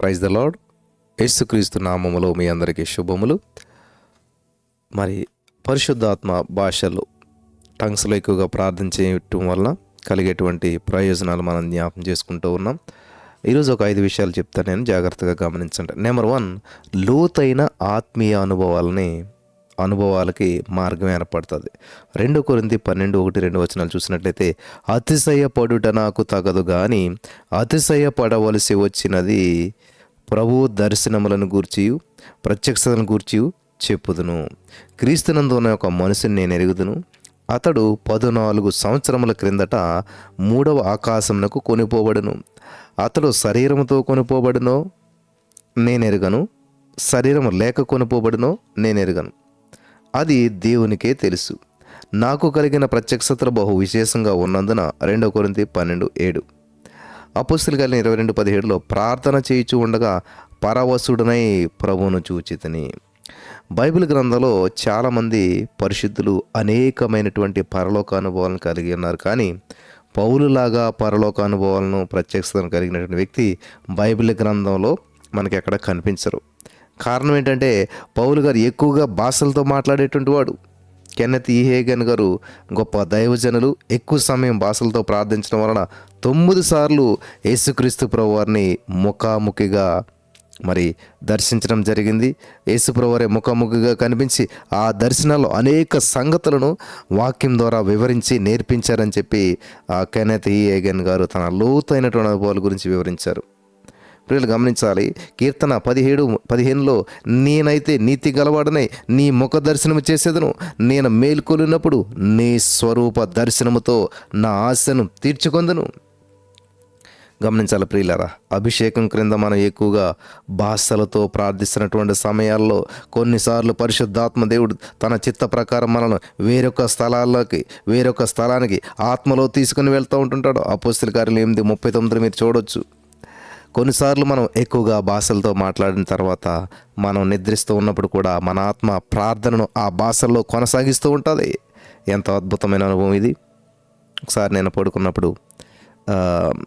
Praise the lord. యేసుక్రీస్తు నామములో మీ అందరికీ శుభములు. మరి పరిశుద్ధాత్మ భాషలు టంగ్స్లో ఎక్కువగా ప్రార్థన చేయటం వలన కలిగేటువంటి ప్రయోజనాలు మనం జ్ఞాపం చేసుకుంటూ ఉన్నాం. ఈరోజు ఒక ఐదు విషయాలు చెప్తాను నేను జాగ్రత్తగా గమనించండి. నెంబర్ వన్ లోతైన ఆత్మీయ అనుభవాలని అనుభవాలకి మార్గం ఏర్పడుతుంది. రెండు కొరింది పన్నెండు ఒకటి రెండు వచనాలు చూసినట్లయితే అతిశయపడుట నాకు తగదు కానీ అతిశయ పడవలసి వచ్చినది ప్రభు దర్శనములను గూర్చి ప్రత్యక్షతను గూర్చి చెప్పుదును. క్రీస్తునందు ఉన్న ఒక మనిషిని నేను ఎరుగుదును. అతడు పదునాలుగు సంవత్సరముల క్రిందట మూడవ ఆకాశమునకు కొనిపోబడును. అతడు శరీరముతో కొనిపోబడునో నేను ఎరుగను. శరీరము లేక కొనిపోబడునో నేను ఎరగను. అది దేవునికే తెలుసు. నాకు కలిగిన ప్రత్యక్షతలు బహు విశేషంగా ఉన్నందున రెండో కొరింతి పన్నెండు ఏడు. అపుస్తులు కలిగిన ఇరవై రెండు పదిహేడులో ప్రార్థన చేయుచు ఉండగా పరవశుడనై ప్రభువును చూచితని. బైబిల్ గ్రంథంలో చాలామంది పరిశుద్ధులు అనేకమైనటువంటి పరలోక అనుభవాలను కలిగి ఉన్నారు. కానీ పౌలులాగా పరలోక అనుభవాలను ప్రత్యక్షతను కలిగినటువంటి వ్యక్తి బైబిల్ గ్రంథంలో మనకి ఎక్కడ కనిపించరు. కారణం ఏంటంటే పౌలు గారు ఎక్కువగా భాషలతో మాట్లాడేటువంటి వాడు. కెన్నెత్ ఈహేగన్ గారు గొప్ప దైవజనులు ఎక్కువ సమయం భాషలతో ప్రార్థించడం వలన తొమ్మిది సార్లు యేసుక్రీస్తు ప్రభు వారిని ముఖాముఖిగా మరి దర్శించడం జరిగింది. యేసుప్రవరే ముఖాముఖిగా కనిపించి ఆ దర్శనాల్లో అనేక సంగతులను వాక్యం ద్వారా వివరించి నేర్పించారని చెప్పి ఆ కెనెత్ ఏగన్ గారు తన లోతైనటువంటి అనుభవాల గురించి వివరించారు. ప్రియులు గమనించాలి. కీర్తన పదిహేడు పదిహేనులో నేనైతే నీతి గలవాడనై నీ ముఖ దర్శనము చేసేదను. నేను మేల్కొలినప్పుడు నీ స్వరూప దర్శనముతో నా ఆశను తీర్చుకొందును. గమనించాలి ప్రియులరా అభిషేకం క్రింద మనం ఎక్కువగా భాషలతో ప్రార్థిస్తున్నటువంటి సమయాల్లో కొన్నిసార్లు పరిశుద్ధాత్మ దేవుడు తన చిత్త ప్రకారం మనల్ని వేరొక స్థలాల్లోకి వేరొక స్థలానికి ఆత్మలో తీసుకుని వెళ్తూ ఉంటుంటాడు. అపోస్తుల కార్యం ఎనిమిది ముప్పై తొమ్మిది మీరు చూడొచ్చు. కొన్నిసార్లు మనం ఎక్కువగా భాషలతో మాట్లాడిన తర్వాత మనం నిద్రిస్తూ ఉన్నప్పుడు కూడా మన ఆత్మ ప్రార్థనను ఆ భాషల్లో కొనసాగిస్తూ ఉంటుంది. ఎంత అద్భుతమైన అనుభవం ఇది. ఒకసారి నేను పడుకున్నప్పుడు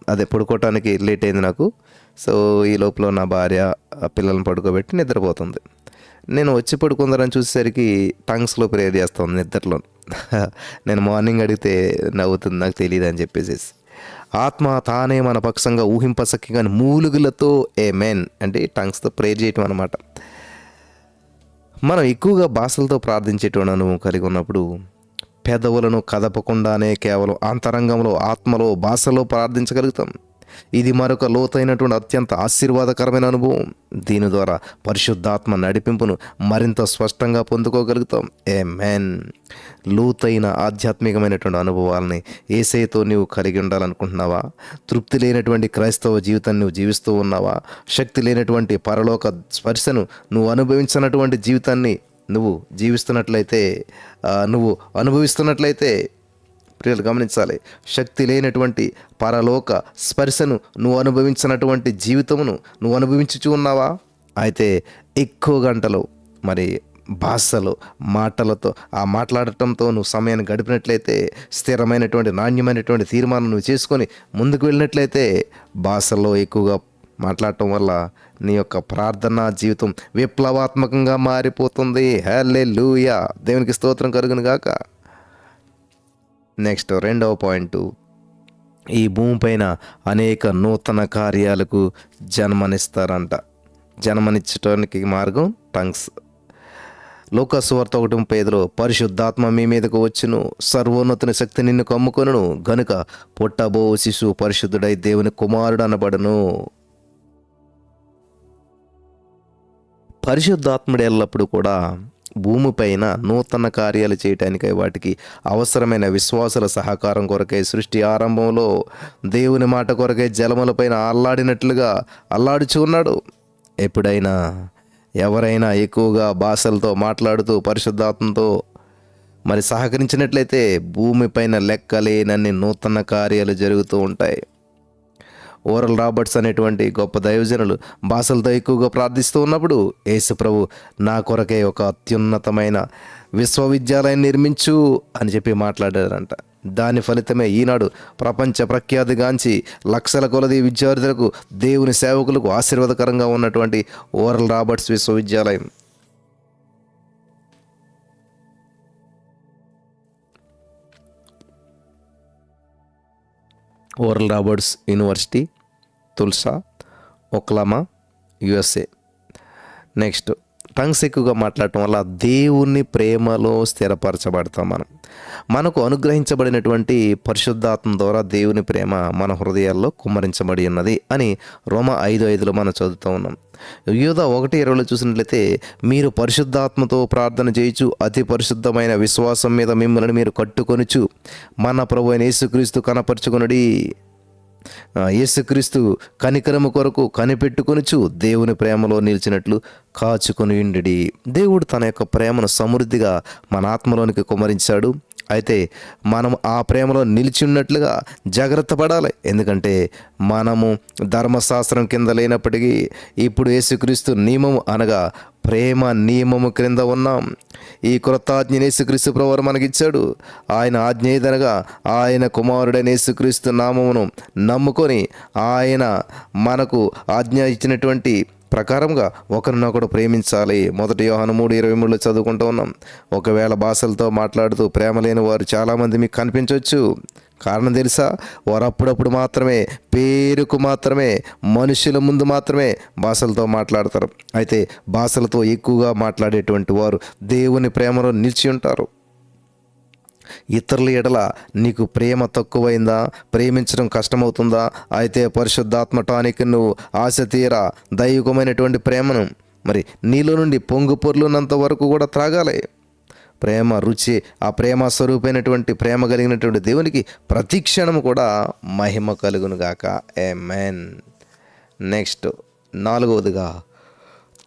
అదే పడుకోవటానికి లేట్ అయింది నాకు. సో ఈ లోపల నా భార్య పిల్లల్ని పడుకోబెట్టి నిద్రపోతుంది. నేను వచ్చి పడుకుందరని చూసేసరికి టంగ్స్లో ప్రేయర్ చేస్తుంది నిద్రలో? నేను మార్నింగ్ అడిగితే నవ్వుతుంది నాకు తెలియదు అని చెప్పేసి ఆత్మ తానే మన పక్షంగా ఊహింపసక్కి కానీ మూలుగులతో ఏ మెన్ అంటే టంగ్స్తో ప్రేర్ చేయటం అనమాట మనం ఎక్కువగా భాషలతో ప్రార్థించేటువంటి అనుభవం కలిగి ఉన్నప్పుడు పెదవులను కదపకుండానే కేవలం అంతరంగంలో ఆత్మలో భాషలో ప్రార్థించగలుగుతాం. ఇది మరొక లోతైనటువంటి అత్యంత ఆశీర్వాదకరమైన అనుభవం. దీని ద్వారా పరిశుద్ధాత్మ నడిపింపును మరింత స్పష్టంగా పొందుకోగలుగుతాం. ఏ మెన్ లోతైన ఆధ్యాత్మికమైనటువంటి అనుభవాలని ఏసైతో నీవు కలిగి ఉండాలనుకుంటున్నావా? తృప్తి లేనటువంటి క్రైస్తవ జీవితాన్ని నువ్వు జీవిస్తూ ఉన్నావా? శక్తి లేనటువంటి పరలోక స్పర్శను నువ్వు అనుభవించినటువంటి జీవితాన్ని నువ్వు జీవిస్తున్నట్లయితే నువ్వు అనుభవిస్తున్నట్లయితే ప్రియులు గమనించాలి. శక్తి లేనటువంటి పరలోక స్పర్శను నువ్వు అనుభవించినటువంటి జీవితమును నువ్వు అనుభవించుచు ఉన్నావా? అయితే ఎక్కువ గంటలు మరి భాషలో మాటలతో ఆ మాట్లాడటంతో నువ్వు సమయాన్ని గడిపినట్లయితే స్థిరమైనటువంటి నాణ్యమైనటువంటి తీర్మానం నువ్వు చేసుకొని ముందుకు వెళ్ళినట్లయితే భాషల్లో ఎక్కువగా మాట్లాడటం వల్ల నీ యొక్క ప్రార్థనా జీవితం విప్లవాత్మకంగా మారిపోతుంది. హల్లే లూయా దేవునికి స్తోత్రం కలుగును గాక నెక్స్ట్ రెండవ పాయింట్ ఈ భూమిపైన అనేక నూతన కార్యాలకు జన్మనిస్తారంట. జన్మనిచ్చటానికి మార్గం టంగ్స్. లోకస్వార్త ఒకటి పేదలో పరిశుద్ధాత్మ మీ మీదకు వచ్చును సర్వోన్నతుని శక్తి నిన్ను కమ్ముకొనును గనుక పుట్టబో శిశువు పరిశుద్ధుడై దేవుని కుమారుడు అనబడును. పరిశుద్ధాత్ముడు ఎల్లప్పుడూ కూడా భూమిపైన నూతన కార్యాలు చేయటానికై వాటికి అవసరమైన విశ్వాసుల సహకారం కొరకై సృష్టి ఆరంభంలో దేవుని మాట కొరకై జలములపైన అల్లాడినట్లుగా అల్లాడుచు ఉన్నాడు. ఎప్పుడైనా ఎవరైనా ఎక్కువగా భాషలతో మాట్లాడుతూ పరిశుద్ధాత్మతో మరి సహకరించినట్లయితే భూమిపైన లెక్కలేనన్ని నూతన కార్యాలు జరుగుతూ ఉంటాయి. ఓరల్ రాబర్ట్స్ అనేటువంటి గొప్ప దైవజనులు భాషలతో ఎక్కువగా ప్రార్థిస్తూ ఉన్నప్పుడు యేసుప్రభు నా కొరకే ఒక అత్యున్నతమైన విశ్వవిద్యాలయం నిర్మించు అని చెప్పి మాట్లాడారంట. దాని ఫలితమే ఈనాడు ప్రపంచ ప్రఖ్యాతిగాంచి లక్షల కొలది విద్యార్థులకు దేవుని సేవకులకు ఆశీర్వాదకరంగా ఉన్నటువంటి ఓరల్ రాబర్ట్స్ విశ్వవిద్యాలయం. Oral Roberts university Tulsa Oklahoma USA. Next tongues ఎక్కువగా మాట్లాడటం వల్ల దేవుని ప్రేమలో స్థిరపరచబడతాం మనం. మనకు అనుగ్రహించబడినటువంటి పరిశుద్ధాత్మ ద్వారా దేవుని ప్రేమ మన హృదయాల్లో కుమ్మరించబడి ఉన్నది అని రోమ ఐదు ఐదులో మనం చదువుతూ ఉన్నాం. యోధ ఒకటి ఇరవైలో చూసినట్లయితే మీరు పరిశుద్ధాత్మతో ప్రార్థన చేయొచ్చు అతి పరిశుద్ధమైన విశ్వాసం మీద మిమ్మల్ని మీరు కట్టుకొనుచు మన ప్రభు అయిన యేసుక్రీస్తు కనపరుచుకునడి యేసుక్రీస్తు కనికరము కొరకు కనిపెట్టుకొనుచు దేవుని ప్రేమలో నిలిచినట్లు కాచుకొని ఉండి దేవుడు తన యొక్క ప్రేమను సమృద్ధిగా మన ఆత్మలోనికి కుమరించాడు. అయితే మనం ఆ ప్రేమలో నిలిచి ఉన్నట్లుగా జాగ్రత్త పడాలి. ఎందుకంటే మనము ధర్మశాస్త్రం కింద లేనప్పటికీ ఇప్పుడు యేసుక్రీస్తు నియమము అనగా ప్రేమ నియమము క్రింద ఉన్నాం. ఈ క్రొత్త ఆజ్ఞ యేసుక్రీస్తు ప్రభువారు మనకిచ్చాడు. ఆయన ఆజ్ఞ ఏదనగా ఆయన కుమారుడైన యేసుక్రీస్తు నామమును నమ్ముకొని ఆయన మనకు ఆజ్ఞ ఇచ్చినటువంటి ప్రకారంగా ఒకరినొకడు ప్రేమించాలి. మొదటి యోహాను మూడు ఇరవై మూడులో చదువుకుంటూ ఉన్నాం. ఒకవేళ భాషలతో మాట్లాడుతూ ప్రేమ లేని వారు చాలామంది మీకు కనిపించవచ్చు కారణం తెలుసా? వారు అప్పుడప్పుడు మాత్రమే పేరుకు మాత్రమే మనుషుల ముందు మాత్రమే భాషలతో మాట్లాడతారు. అయితే భాషలతో ఎక్కువగా మాట్లాడేటువంటి వారు దేవుని ప్రేమలో నిలిచి ఉంటారు. ఇతరుల ఎడల నీకు ప్రేమ తక్కువైందా? ప్రేమించడం కష్టమవుతుందా? అయితే పరిశుద్ధాత్మ టానిక్ నువ్వు ఆశ తీరా దైవికమైనటువంటి ప్రేమను. మరి నీలో నుండి పొంగు పొర్లున్నంత వరకు కూడా త్రాగాలి. ప్రేమ రుచి ఆ ప్రేమ స్వరూపైనటువంటి ప్రేమ కలిగినటువంటి దేవునికి ప్రతి క్షణం కూడా మహిమ కలుగునుగాక ఏ మెన్ నెక్స్ట్ నాలుగవదిగా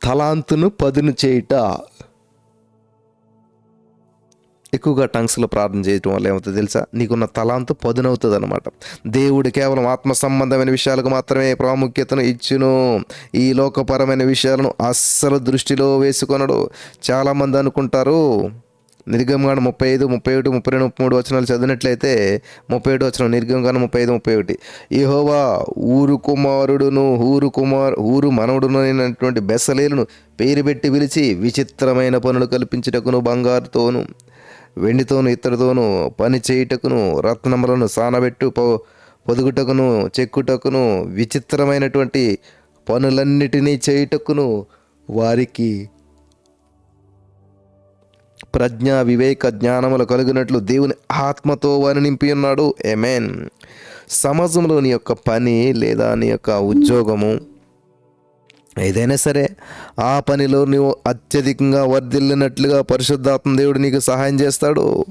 తలాంతును పదును చేయుట ఎక్కువగా టంగ్స్లో ప్రార్థన చేయటం వల్ల ఏమవుతుంది తెలుసా? నీకున్న తలాంతు పదునవుతుంది అనమాట దేవుడు కేవలం ఆత్మ సంబంధమైన విషయాలకు మాత్రమే ప్రాముఖ్యతను ఇచ్చును. ఈ లోకపరమైన విషయాలను అస్సలు దృష్టిలో వేసుకొనడు. చాలామంది అనుకుంటారు నిర్గమగాను ముప్పై ఐదు ముప్పై ఒకటి ముప్పై రెండు ముప్పై మూడు వచనాలు చదివినట్లయితే ముప్పై ఒకటి వచనం నిర్గమగాను ముప్పై ఐదు ముప్పై ఒకటి. యెహోవా ఊరు కుమారుడును ఊరు కుమార్ ఊరు మనవడును అయినటువంటి బెసలేలను పేరు పెట్టి పిలిచి విచిత్రమైన పనులు కల్పించటకును బంగారుతోను. వెండితోను ఇత్తడితోను పని చేయుటకును రత్నములను సానబెట్టు పొ పొదుగుటకును చెక్కుటకును విచిత్రమైనటువంటి పనులన్నిటినీ చేయుటకును వారికి ప్రజ్ఞ వివేక జ్ఞానములు కలిగినట్లు దేవుని ఆత్మతో వారిని నింపి ఉన్నాడు. ఎమెన్ సమాజంలో నీ యొక్క పని లేదా నీ యొక్క ఉద్యోగము ఏదైనా సరే ఆ పనిలో నువ్వు అత్యధికంగా వర్ధిల్లినట్లుగా పరిశుద్ధాత్మ దేవుడు నీకు సహాయం చేస్తాడు.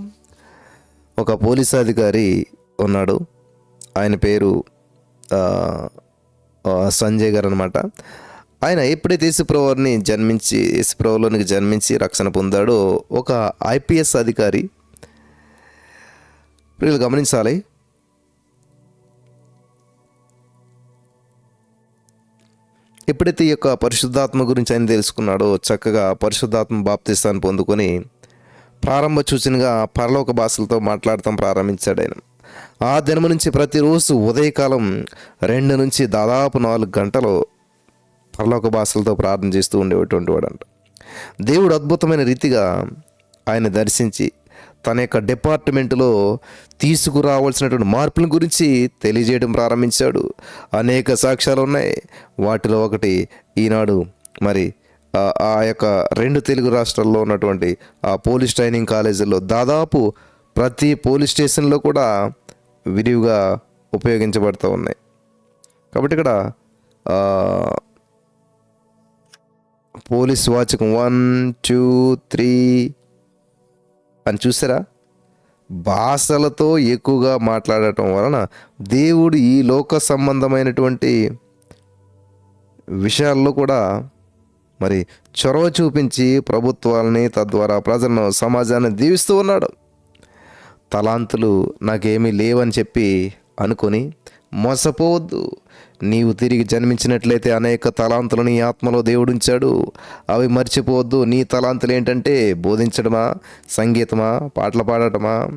ఒక పోలీస్ అధికారి ఉన్నాడు. ఆయన పేరు సంజయ్ గారు అనమాట ఆయన ఎప్పుడైతే యేసుప్రభుని జన్మించి యేసుప్రభులోనికి జన్మించి రక్షణ పొందాడో ఒక ఐపీఎస్ అధికారి. వీళ్ళు గమనించాలి. ఎప్పుడైతే ఈ యొక్క పరిశుద్ధాత్మ గురించి ఆయన తెలుసుకున్నాడో చక్కగా పరిశుద్ధాత్మ బాప్తిస్తాన్ని పొందుకొని ప్రారంభ సూచనగా పరలోక భాషలతో మాట్లాడటం ప్రారంభించాడు ఆయన. ఆ దినం నుంచి ప్రతిరోజు ఉదయకాలం రెండు నుంచి దాదాపు నాలుగు గంటలు పరలోక భాషలతో ప్రార్థన చేస్తూ ఉండేటువంటి వాడంట. దేవుడు అద్భుతమైన రీతిగా ఆయన దర్శించి తన యొక్క డిపార్ట్మెంట్లో తీసుకురావాల్సినటువంటి మార్పుల గురించి తెలియజేయడం ప్రారంభించాడు. అనేక సాక్ష్యాలు ఉన్నాయి. వాటిలో ఒకటి ఈనాడు మరి ఆ- యొక్క రెండు తెలుగు రాష్ట్రాల్లో ఉన్నటువంటి ఆ పోలీస్ ట్రైనింగ్ కాలేజీల్లో దాదాపు ప్రతి పోలీస్ స్టేషన్లో కూడా విరివిగా ఉపయోగించబడుతూ ఉన్నాయి. కాబట్టి ఇక్కడ పోలీస్ వాచకం వన్ టూ త్రీ అని చూసారా? భాషలతో ఎక్కువగా మాట్లాడటం వలన దేవుడు ఈ లోక సంబంధమైనటువంటి విషయాల్లో కూడా మరి చొరవ చూపించి ప్రభుత్వాలని తద్వారా ప్రజలను సమాజాన్ని దీవిస్తూ ఉన్నాడు. తలాంతులు నాకేమీ లేవని చెప్పి అనుకొని మోసపోవద్దు. నీవు తిరిగి జన్మించినట్లయితే అనేక తలాంతులు నీ ఆత్మలో దేవుడు ఉంచాడు. అవి మర్చిపోవద్దు. నీ తలాంతులు ఏంటంటే బోధించడమా? సంగీతమా? పాటలు పాడటమా?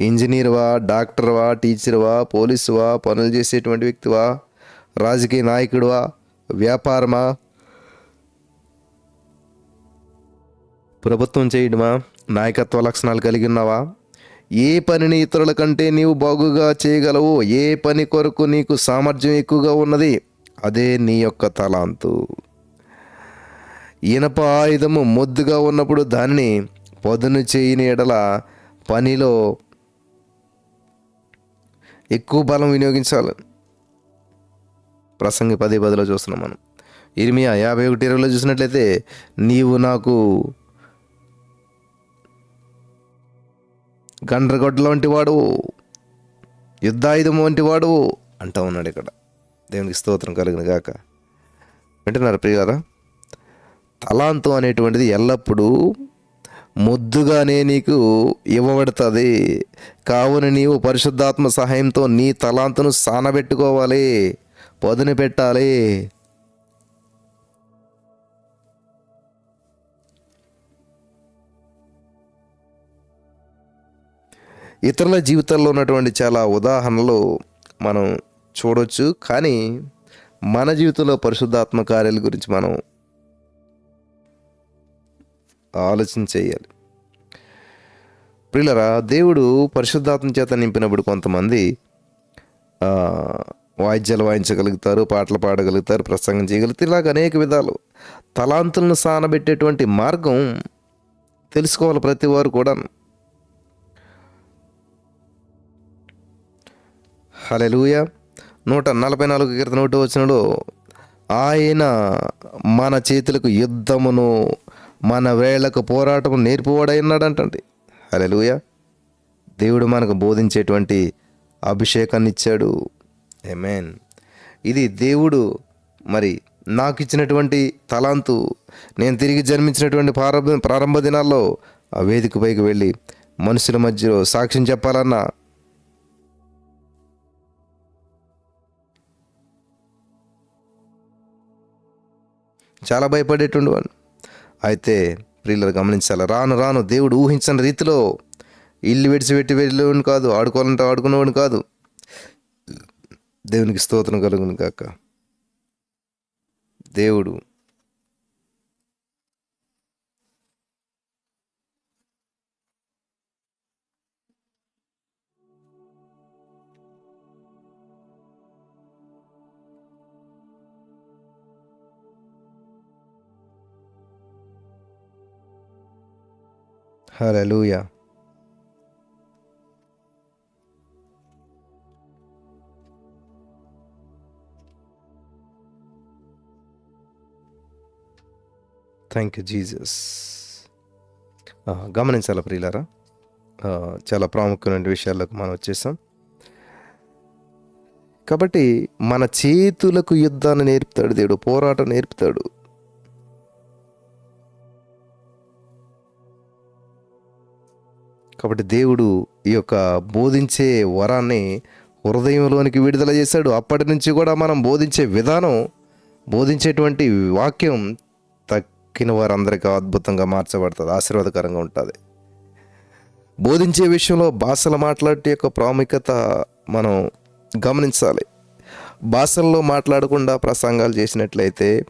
ఇంజనీర్వా? డాక్టర్వా? టీచర్వా? పోలీసువా? పనులు చేసేటువంటి వ్యక్తివా? రాజకీయ నాయకుడువా? వ్యాపారమా? ప్రభుత్వం చేయడమా నాయకత్వ లక్షణాలు కలిగి ఉన్నావా? ఏ పనిని ఇతరుల కంటే నీవు బాగుగా చేయగలవు ఏ పని కొరకు నీకు సామర్థ్యం ఎక్కువగా ఉన్నది అదే నీ యొక్క తలాంతు. ఇనప ఆయుధము మొద్దుగా ఉన్నప్పుడు దానిని పదును చేయని ఎడల పనిలో ఎక్కువ బలం వినియోగించాలి. ప్రసంగి పదే పదిలో చూస్తున్నాం మనం. ఇరిమియా యాభై ఒకటి ఇరవైలో చూసినట్లయితే నీవు నాకు గండ్రగొడ్డల వంటి వాడు యుద్ధాయుధం వంటి వాడు అంటూ ఉన్నాడు ఇక్కడ. దేవునికి స్తోత్రం కలిగిన గాక. వింటున్నారు ప్రియారా తలాంతం అనేటువంటిది ఎల్లప్పుడూ ముద్దుగానే నీకు ఇవ్వబడుతుంది. కావున నీవు పరిశుద్ధాత్మ సహాయంతో నీ తలాంతను సానబెట్టుకోవాలి పొదును పెట్టాలి. ఇతరుల జీవితాల్లో ఉన్నటువంటి చాలా ఉదాహరణలు మనం చూడొచ్చు. కానీ మన జీవితంలో పరిశుద్ధాత్మ కార్యాల గురించి మనం ఆలోచన చేయాలి. ప్రియులరా దేవుడు పరిశుద్ధాత్మ చేత నింపినప్పుడు కొంతమంది వాయిద్యాలు వాయించగలుగుతారు పాటలు పాడగలుగుతారు ప్రసంగం చేయగలుగుతారు ఇలాగ అనేక విధాలు. తలాంతులను సానబెట్టేటువంటి మార్గం తెలుసుకోవాలి ప్రతి వారు కూడా హలెలుయ నూట నలభై నాలుగు కీర్తన ఒకటి వచ్చినలో ఆయన మన చేతులకు యుద్ధమును మన వేళ్ళకు పోరాటము నేర్పువాడైనాడంటండి హలెలుయ దేవుడు మనకు బోధించేటువంటి అభిషేకాన్ని ఇచ్చాడు. ఎమెన్ ఇది దేవుడు మరి నాకు ఇచ్చినటువంటి తలాంతు నేను తిరిగి జన్మించినటువంటి ప్రారంభ ప్రారంభ దినాల్లో ఆ వేదికపైకి వెళ్ళి మనుషుల మధ్యలో సాక్ష్యం చెప్పాలన్నా చాలా భయపడేటువంటి వాళ్ళు. అయితే ప్రియులు గమనించాలి? రాను రాను దేవుడు ఊహించని రీతిలో ఇల్లు విడిచిపెట్టి వెళ్ళేవాడిని కాదు ఆడుకోవాలంటే ఆడుకునేవాడిని కాదు. దేవునికి స్తోత్రం కలుగును కాక దేవుడు హల్లెలూయా. థ్యాంక్ యూ జీసస్ గమనించాల ప్రియులారా? చాలా ప్రాముఖ్యమైన విషయాలకు మనం వచ్చేసాం. కాబట్టి మన చేతులకు యుద్ధాన్ని నేర్పుతాడు దేవుడు పోరాటం నేర్పుతాడు. కాబట్టి దేవుడు ఈ యొక్క బోధించే వరాన్ని హృదయంలోనికి విడుదల చేశాడు. అప్పటి నుంచి కూడా మనం బోధించే విధానం బోధించేటువంటి వాక్యం తక్కిన వారందరికీ అద్భుతంగా మార్చబడుతుంది ఆశీర్వాదకరంగా ఉంటుంది. బోధించే విషయంలో భాషలు మాట్లాడే యొక్క ప్రాముఖ్యత మనం గమనించాలి. భాషల్లో మాట్లాడకుండా ప్రసంగాలు చేసినట్లయితే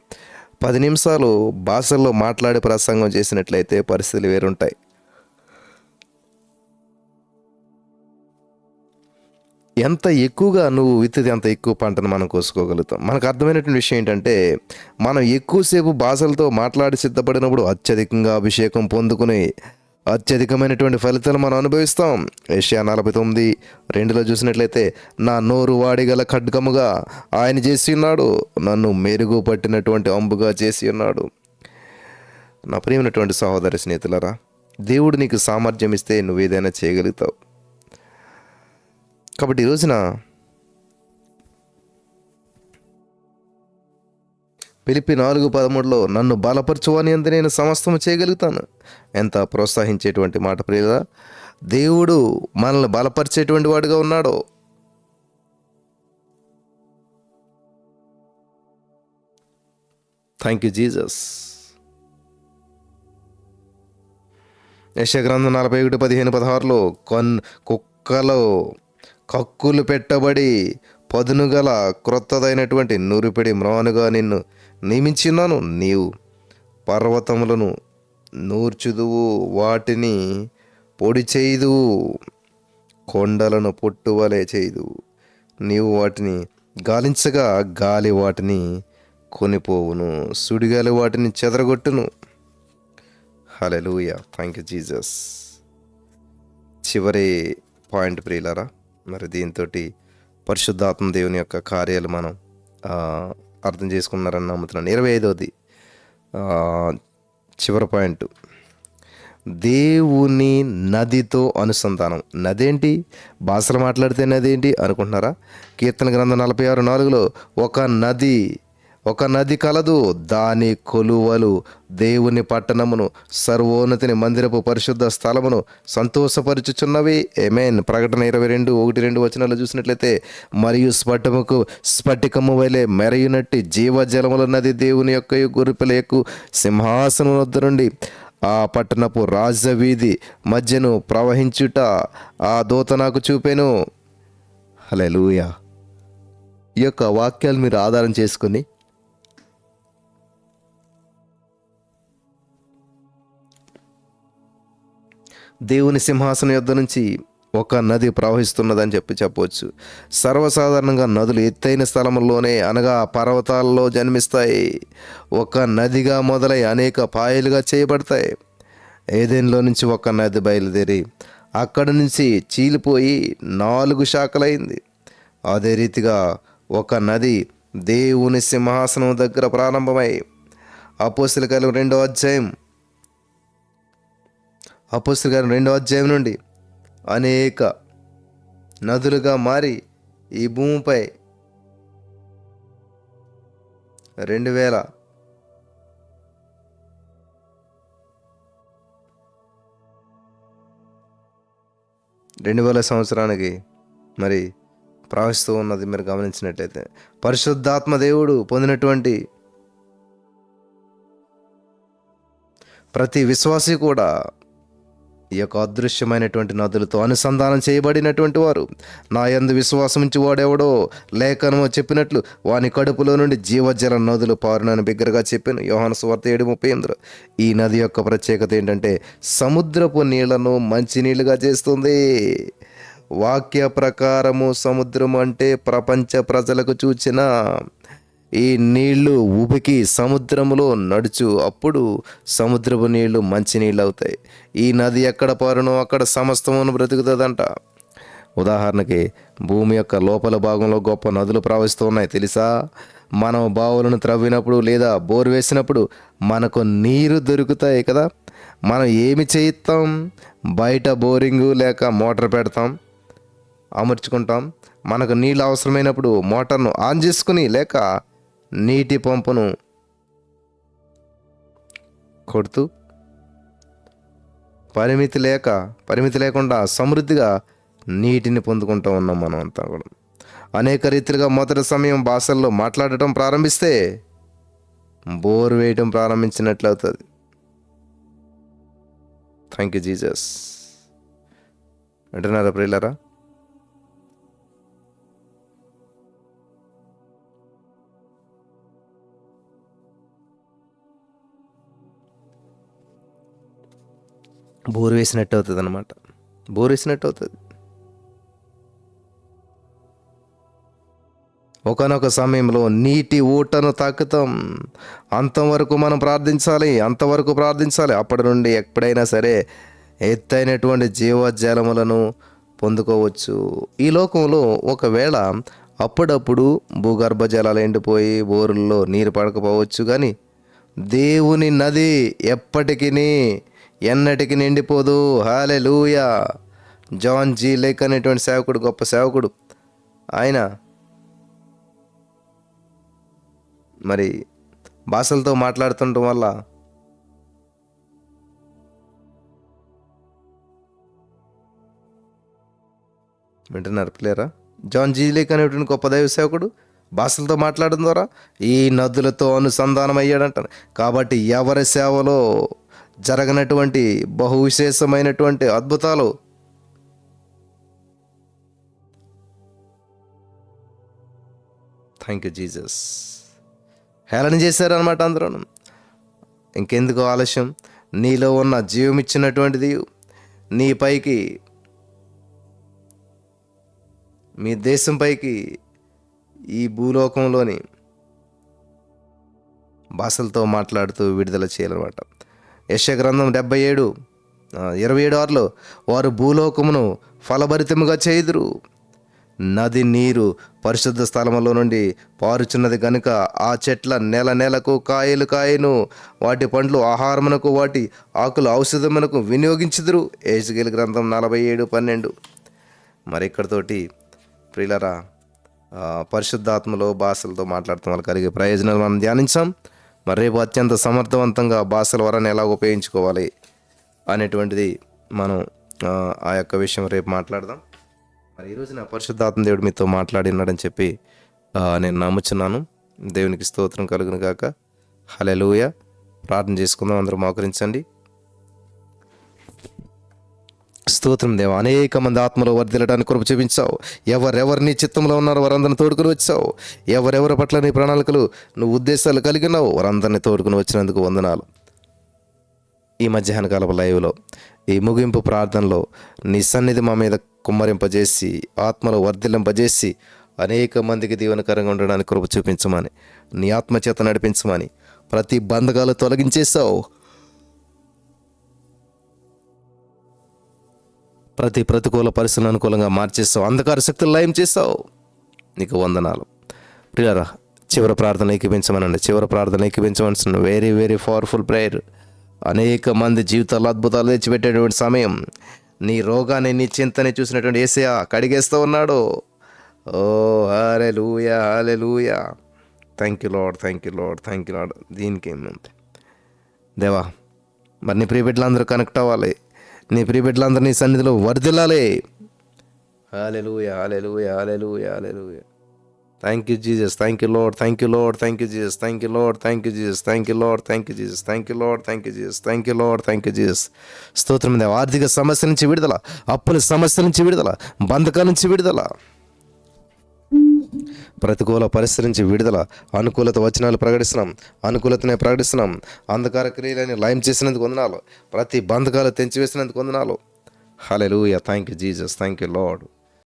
పది నిమిషాలు భాషల్లో మాట్లాడే ప్రసంగం చేసినట్లయితే పరిస్థితులు వేరుంటాయి. ఎంత ఎక్కువగా నువ్వు విత్తితే అంత ఎక్కువ పంటను మనం కోసుకోగలుగుతాం. మనకు అర్థమైనటువంటి విషయం ఏంటంటే మనం ఎక్కువసేపు భాషలతో మాట్లాడి సిద్ధపడినప్పుడు అత్యధికంగా అభిషేకం పొందుకుని అత్యధికమైనటువంటి ఫలితాలు మనం అనుభవిస్తాం. ఏషియా నలభై తొమ్మిది రెండులో చూసినట్లయితే నా నోరు వాడిగల ఖడ్గముగా ఆయన చేసి ఉన్నాడు. నన్ను మెరుగు పట్టినటువంటి అంబుగా చేసి ఉన్నాడు. నా ప్రియమైనటువంటి సహోదరి స్నేహితులరా దేవుడు నీకు సామర్థ్యం ఇస్తే నువ్వు ఏదైనా చేయగలుగుతావు. కాబట్టి ఈ రోజున పిలిపి నాలుగు పదమూడులో నన్ను బలపరచువని అంత నేను సమస్తం చేయగలుగుతాను. ఎంత ప్రోత్సహించేటువంటి మాట ప్రియుల దేవుడు మనల్ని బలపరిచేటువంటి వాడుగా ఉన్నాడో. థ్యాంక్ యూ జీజస్ యశగ్రంథం నలభై ఒకటి పదిహేను పదహారులో కొన్ కుక్కలో కక్కులు పెట్టబడి పదును గల క్రొత్తదైనటువంటి నూరిపిడి మ్రానుగా నిన్ను నియమించినాను నీవు. పర్వతములను నూర్చుదువు వాటిని పొడి చేయుదువు కొండలను పొట్టువలే చేయుదువు. నీవు వాటిని గాలించగా గాలి వాటిని కొనిపోవును సుడిగాలి వాటిని చెదరగొట్టును. హలెలూయ థ్యాంక్ యూ జీజస్ చివరి పాయింట్ ప్రియులరా మరి దీంతో పరిశుద్ధాత్మ దేవుని యొక్క కార్యాలు మనం అర్థం చేసుకున్నారని నమ్ముతున్నాను. ఇరవై ఐదవది చివరి పాయింట్. దేవుని నదితో అనుసంధానం. నది ఏంటి భాషలు మాట్లాడితే నది ఏంటి అనుకుంటున్నారా? కీర్తన గ్రంథం నలభై ఆరు నాలుగులో ఒక నది ఒక నది కలదు దాని కొలువలు దేవుని పట్టణమును సర్వోన్నతిని మందిరపు పరిశుద్ధ స్థలమును సంతోషపరుచుచున్నవి. ఎమెన్ ప్రకటన ఇరవై రెండు ఒకటి రెండు వచనాలు చూసినట్లయితే మరియు స్ఫటముకు స్ఫటికము వలె మెరయునట్టి జీవజలముల నది దేవుని యొక్క గురిపిల ఎక్కువ సింహాసనం వద్ద నుండి ఆ పట్టణపు రాజవీధి మధ్యను ప్రవహించుట ఆ దూత నాకు చూపెను. హలెలూయా ఈ యొక్క వాక్యాలు మీరు ఆధారం చేసుకుని దేవుని సింహాసనం యుద్ధ నుంచి ఒక నది ప్రవహిస్తున్నదని చెప్పి చెప్పవచ్చు. సర్వసాధారణంగా నదులు ఎత్తైన స్థలముల్లోనే అనగా పర్వతాల్లో జన్మిస్తాయి. ఒక నదిగా మొదలై అనేక పాయలుగా చేయబడతాయి. ఏదేన్లో నుంచి ఒక నది బయలుదేరి అక్కడి నుంచి చీలిపోయి నాలుగు శాఖలైంది. అదే రీతిగా ఒక నది దేవుని సింహాసనం దగ్గర ప్రారంభమై అపోస్తుల కాలం రెండో అధ్యాయం అపోస్తుల గారు రెండో అధ్యాయం నుండి అనేక నదులుగా మారి ఈ భూమిపై రెండు వేల రెండు వేల సంవత్సరానికి మరి ప్రవహిస్తూ ఉన్నది మీరు గమనించినట్లయితే. పరిశుద్ధాత్మ దేవుడు పొందినటువంటి ప్రతి విశ్వాసి కూడా ఈ యొక్క అదృశ్యమైనటువంటి నదులతో అనుసంధానం చేయబడినటువంటి వారు. నా ఎందు విశ్వాసం ఉంచి వాడెవడో లేఖనము చెప్పినట్లు వాని కడుపులో నుండి జీవజల నదులు పారునని బిగ్గరగా చెప్పాను. యోహాను స్వార్త ఏడు ముప్పై ఎనిమిదిలో. ఈ నది యొక్క ప్రత్యేకత ఏంటంటే సముద్రపు నీళ్ళను మంచినీళ్ళుగా చేస్తుంది. వాక్య ప్రకారము సముద్రం అంటే ప్రపంచ ప్రజలకు చూచిన ఈ నీళ్ళు ఉబికి సముద్రములో నడుచు అప్పుడు సముద్రపు నీళ్ళు మంచి నీళ్ళు అవుతాయి ఈ నది ఎక్కడ పారునో అక్కడ సమస్తమును బ్రతుకుతుందంట. ఉదాహరణకి భూమి యొక్క లోపల భాగంలో గొప్ప నదులు ప్రవహిస్తూ ఉన్నాయి తెలుసా? మనం బావులను త్రవ్వినప్పుడు లేదా బోర్ వేసినప్పుడు మనకు నీరు దొరుకుతాయి కదా? మనం ఏమి చేయిస్తాం బయట బోరింగు లేక మోటార్ పెడతాం అమర్చుకుంటాం. మనకు నీళ్ళు అవసరమైనప్పుడు మోటార్ను ఆన్ చేసుకుని లేక నీటి పంపును కొడుతూ పరిమితి లేక పరిమితి లేకుండా సమృద్ధిగా నీటిని పొందుకుంటూ ఉన్నాం మనం అంతా కూడా. అనేక రీతిలుగా మొదటి సమయం భాషల్లో మాట్లాడటం ప్రారంభిస్తే బోర్ వేయటం ప్రారంభించినట్లు అవుతుంది థ్యాంక్ యూ జీజస్ అంటున్నారా ప్రియులరా బోర్ వేసినట్టు అవుతుంది అనమాట బోర్ వేసినట్టు అవుతుంది. ఒకనొక సమయంలో నీటి ఊటను తాకుతాం. అంతవరకు మనం ప్రార్థించాలి అంతవరకు ప్రార్థించాలి. అప్పటి నుండి ఎప్పుడైనా సరే ఎత్తైనటువంటి జీవజలములను పొందుకోవచ్చు. ఈ లోకంలో ఒకవేళ అప్పుడప్పుడు భూగర్భ జలాలు ఎండిపోయి బోరుల్లో నీరు పడకపోవచ్చు కానీ దేవుని నది ఎప్పటికీ ఎన్నటికి నిండిపోదు. హాలే లూయా జాన్ జీ లేక్ అనేటువంటి సేవకుడు గొప్ప సేవకుడు. ఆయన మరి భాషలతో మాట్లాడుతుండటం వల్ల వింటున్నారు ప్లేరా జాన్ జీలేక్ అనేటువంటి గొప్ప దైవ సేవకుడు భాషలతో మాట్లాడడం ద్వారా ఈ నదులతో అనుసంధానం అయ్యాడంట కాబట్టి ఎవరి సేవలో జరగనటువంటి బహు విశేషమైనటువంటి అద్భుతాలు. థ్యాంక్ యూ జీసస్ హేళన చేశారనమాట అందరూ. ఇంకెందుకు ఆలస్యం? నీలో ఉన్న జీవం ఇచ్చినటువంటిది నీ పైకి మీ దేశం పైకి ఈ భూలోకంలోని భాషలతో మాట్లాడుతూ విడుదల చేయాలన్నమాట. యశగ్రంథం డెబ్బై ఏడు ఇరవై ఏడు ఆరులో వారు భూలోకమును ఫలభరితముగా చేయుదురు. నది నీరు పరిశుద్ధ స్థలములో నుండి పారుచున్నది గనుక ఆ చెట్ల నెల నెలకు కాయలు కాయను. వాటి పండ్లు ఆహారమునకు వాటి ఆకులు ఔషధమునకు వినియోగించుదురు. ఏసుగిలి గ్రంథం నలభై ఏడు పన్నెండు. మరి ఇక్కడతోటి ప్రియులరా పరిశుద్ధాత్మలో భాషలతో మాట్లాడటం వల్ల కలిగే ప్రయోజనాలు మనం ధ్యానించాం. మరి రేపు అత్యంత సమర్థవంతంగా భాషల వరాన్ని ఎలా ఉపయోగించుకోవాలి అనేటువంటిది మనం ఆ, యొక్క విషయం రేపు మాట్లాడదాం. మరి ఈరోజు నా పరిశుద్ధాత్మ దేవుడు మీతో మాట్లాడినాడని చెప్పి నేను నమ్ముచున్నాను. దేవునికి స్తోత్రం కలుగును గాక. హలెలుయ ప్రార్థన చేసుకుందాం. అందరూ మోకరించండి. స్తోత్రం దేవ. అనేక మంది ఆత్మలో వర్ధిల్లడానికి కొరకు చూపించావు. ఎవరెవరు నీ చిత్తంలో ఉన్నారో వారందరిని తోడుకుని వచ్చావు. ఎవరెవరి పట్ల నీ ప్రణాళికలు నువ్వు ఉద్దేశాలు కలిగి ఉన్నావు తోడుకుని వచ్చినందుకు వందనాలు. ఈ మధ్యాహ్న కాలపు లైవ్లో ఈ ముగింపు ప్రార్థనలో నీ సన్నిధి మా మీద కుమ్మరింపజేసి ఆత్మలో వర్ధిల్లింపజేసి అనేక మందికి దీవెనకరంగా ఉండడానికి కృప చూపించమని నీ ఆత్మచేత నడిపించమని ప్రతి బంధకాలు తొలగించేశావు. ప్రతి ప్రతికూల పరిస్థితులను అనుకూలంగా మార్చేస్తావు. అంధకార శక్తులు లయం చేస్తావు. నీకు వందనాలు. ప్రియారా చివరి ప్రార్థన ఏకీపించమనండి. చివరి ప్రార్థన ఏకీపించమని వెరీ వెరీ పవర్ఫుల్ ప్రేయర్ అనేక మంది జీవితాల్లో అద్భుతాలు తెచ్చిపెట్టేటువంటి సమయం. నీ రోగాన్ని నీ చింతని చూసినటువంటి ఏసయా కడిగేస్తూ ఉన్నాడు. ఓ hallelujah hallelujah thank you Lord thank you Lord thank you Lord దీనికి ఏముంది దేవా మరి నీ ప్రియ బిడ్డలందరూ కనెక్ట్ అవ్వాలి. నీ ప్రియబిడ్డలందరూ నీ సన్నిధిలో వర్ధిల్లాలి hallelujah hallelujah hallelujah hallelujah thank you Jesus thank you Lord thank you Lord thank you Jesus thank you Lord thank you Jesus thank you Lord thank you Jesus thank you Lord thank you Jesus thank you Lord thank you Jesus స్తోత్రం దేవ ఆర్థిక సమస్య నుంచి విడుదల అప్పుల సమస్య నుంచి విడుదల బంధకాల నుంచి విడుదల ప్రతికూల పరిస్థితి నుంచి విడుదల. అనుకూలత వచనాలు ప్రకటిస్తున్నాం. అనుకూలతనే ప్రకటిస్తున్నాం. అంధకార క్రియలని లయం చేసినందుకు వందనాలు. ప్రతి బంధకాలు తెంచివేసినందుకు వందనాలు. Hallelujah thank you Jesus thank you Lord